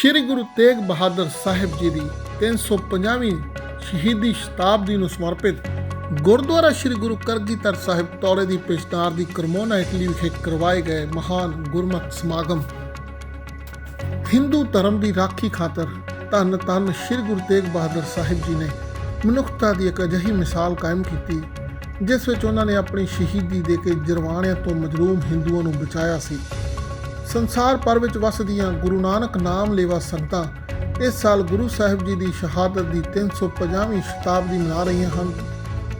ਸ੍ਰੀ ਗੁਰੂ ਤੇਗ ਬਹਾਦਰ ਸਾਹਿਬ ਜੀ ਦੀ 350ਵੀਂ ਸ਼ਹੀਦੀ ਸ਼ਤਾਬਦੀ ਨੂੰ ਸਮਰਪਿਤ ਗੁਰਦੁਆਰਾ ਸ੍ਰੀ ਗੁਰੂ ਕਰਗੀਧਰ ਸਾਹਿਬ ਤੌਰੇ ਦੀ ਪਿਛਤਾਰ ਦੀ ਕਰਮੋਨਾ ਇਟਲੀ ਵਿਖੇ ਕਰਵਾਏ ਗਏ ਮਹਾਨ ਗੁਰਮਤਿ ਸਮਾਗਮ। ਹਿੰਦੂ ਧਰਮ ਦੀ ਰਾਖੀ ਖਾਤਰ ਧੰਨ ਧੰਨ ਸ੍ਰੀ ਗੁਰੂ ਤੇਗ ਬਹਾਦਰ ਸਾਹਿਬ ਜੀ ਨੇ ਮਨੁੱਖਤਾ ਦੀ ਇੱਕ ਅਜਿਹੀ ਮਿਸਾਲ ਕਾਇਮ ਕੀਤੀ, ਜਿਸ ਵਿੱਚ ਉਹਨਾਂ ਨੇ ਆਪਣੀ ਸ਼ਹੀਦੀ ਦੇ ਕੇ ਜਰਵਾਣਿਆਂ ਤੋਂ ਮਜਰੂਮ ਹਿੰਦੂਆਂ ਨੂੰ ਬਚਾਇਆ ਸੀ। ਸੰਸਾਰ ਭਰ ਵਿੱਚ ਵਸਦੀਆਂ ਗੁਰੂ ਨਾਨਕ ਨਾਮ ਲੇਵਾ ਸੰਗਤਾਂ ਇਸ ਸਾਲ ਗੁਰੂ ਸਾਹਿਬ ਜੀ ਦੀ ਸ਼ਹਾਦਤ ਦੀ 350ਵੀਂ ਸ਼ਤਾਬਦੀ ਮਨਾ ਰਹੀਆਂ ਹਨ।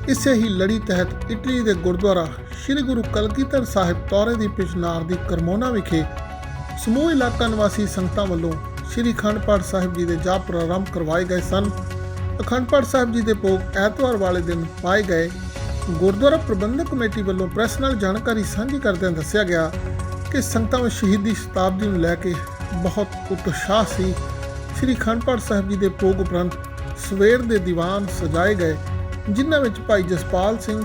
ਇਸੇ ਹੀ ਲੜੀ ਤਹਿਤ ਇਟਲੀ ਦੇ ਗੁਰਦੁਆਰਾ ਸ੍ਰੀ ਗੁਰੂ ਕਲਗੀਧਰ ਸਾਹਿਬ ਤੌਰੇ ਦੀ ਪਿਛਨਾਰ ਦੀ ਕਰਮੋਨਾ ਵਿਖੇ ਸਮੂਹ ਇਲਾਕਾ ਨਿਵਾਸੀ ਸੰਗਤਾਂ ਵੱਲੋਂ ਸ੍ਰੀ ਅਖੰਡ ਪਾਠ ਸਾਹਿਬ ਜੀ ਦੇ ਜਾਪ ਪ੍ਰਾਰੰਭ ਕਰਵਾਏ ਗਏ ਸਨ। ਅਖੰਡ ਪਾਠ ਸਾਹਿਬ ਜੀ ਦੇ ਭੋਗ ਐਤਵਾਰ ਵਾਲੇ ਦਿਨ ਪਾਏ ਗਏ। ਗੁਰਦੁਆਰਾ ਪ੍ਰਬੰਧਕ ਕਮੇਟੀ ਵੱਲੋਂ ਪ੍ਰੈਸ ਨਾਲ ਜਾਣਕਾਰੀ ਸਾਂਝੀ ਕਰਦਿਆਂ ਦੱਸਿਆ ਗਿਆ ਕਿ ਸੰਗਤਾਂ ਵਿੱਚ ਸ਼ਹੀਦੀ ਸ਼ਤਾਬਦੀ ਨੂੰ ਲੈ ਕੇ ਬਹੁਤ ਉਤਸ਼ਾਹ ਸੀ। ਸ੍ਰੀ ਅਖੰਡ ਪਾਠ ਸਾਹਿਬ ਜੀ ਦੇ ਭੋਗ ਉਪਰੰਤ ਸਵੇਰ ਦੇ ਦੀਵਾਨ ਸਜਾਏ ਗਏ, ਜਿਨ੍ਹਾਂ ਵਿੱਚ ਭਾਈ ਜਸਪਾਲ ਸਿੰਘ,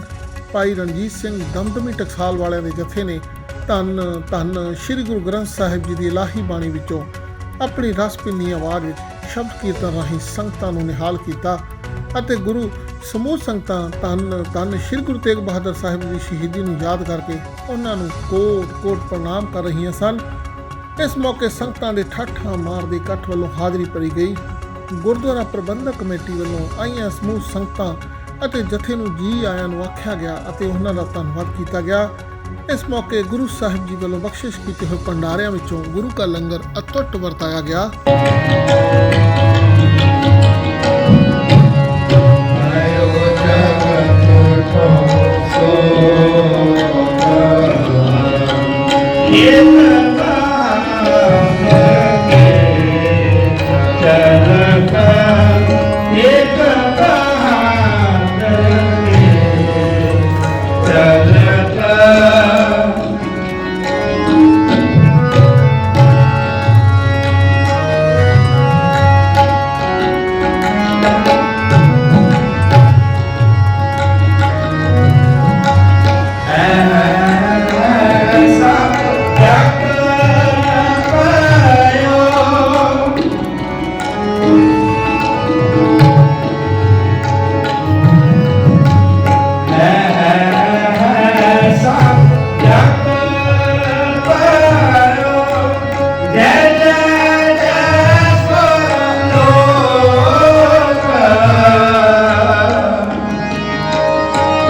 ਭਾਈ ਰਣਜੀਤ ਸਿੰਘ, ਦਮਦਮੀ ਟਕਸਾਲ ਵਾਲਿਆਂ ਦੇ ਜਥੇ ਨੇ ਧੰਨ ਧੰਨ ਸ੍ਰੀ ਗੁਰੂ ਗ੍ਰੰਥ ਸਾਹਿਬ ਜੀ ਦੀ ਇਲਾਹੀ ਬਾਣੀ ਵਿੱਚੋਂ ਆਪਣੀ ਰਸ ਪਿੰਨੀ ਆਵਾਜ਼ ਵਿੱਚ ਸ਼ਬਦ ਕੀਰਤਨ ਰਾਹੀਂ ਸੰਗਤਾਂ ਨੂੰ ਨਿਹਾਲ ਕੀਤਾ ਅਤੇ ਗੁਰੂ ਸਮੂਹ ਸੰਗਤਾਂ ਧੰਨ ਧੰਨ ਸ੍ਰੀ ਗੁਰੂ ਤੇਗ ਬਹਾਦਰ ਸਾਹਿਬ ਦੀ ਸ਼ਹੀਦੀ ਨੂੰ ਯਾਦ ਕਰਕੇ ਉਹਨਾਂ ਨੂੰ ਕੋਟ ਕੋਟ ਪ੍ਰਣਾਮ ਕਰ ਰਹੀਆਂ ਸਨ। ਇਸ ਮੌਕੇ ਸੰਗਤਾਂ ਦੇ ਠਾਠਾਂ ਮਾਰਦੇ ਇਕੱਠ ਵੱਲੋਂ ਹਾਜ਼ਰੀ ਭਰੀ ਗਈ। ਗੁਰਦੁਆਰਾ ਪ੍ਰਬੰਧਕ ਕਮੇਟੀ ਵੱਲੋਂ ਆਈਆਂ ਸਮੂਹ ਸੰਗਤਾਂ ਅਤੇ ਜਥੇ ਨੂੰ ਜੀ ਆਇਆਂ ਨੂੰ ਆਖਿਆ ਗਿਆ ਅਤੇ ਉਹਨਾਂ ਦਾ ਧੰਨਵਾਦ ਕੀਤਾ ਗਿਆ। ਇਸ ਮੌਕੇ ਗੁਰੂ ਸਾਹਿਬ ਜੀ ਵੱਲੋਂ ਬਖਸ਼ਿਸ਼ ਕੀਤੇ ਹੋਏ ਭੰਡਾਰਿਆਂ ਵਿੱਚੋਂ ਗੁਰੂ ਕਾ ਲੰਗਰ ਅਤੁੱਟ ਵਰਤਾਇਆ ਗਿਆ। 天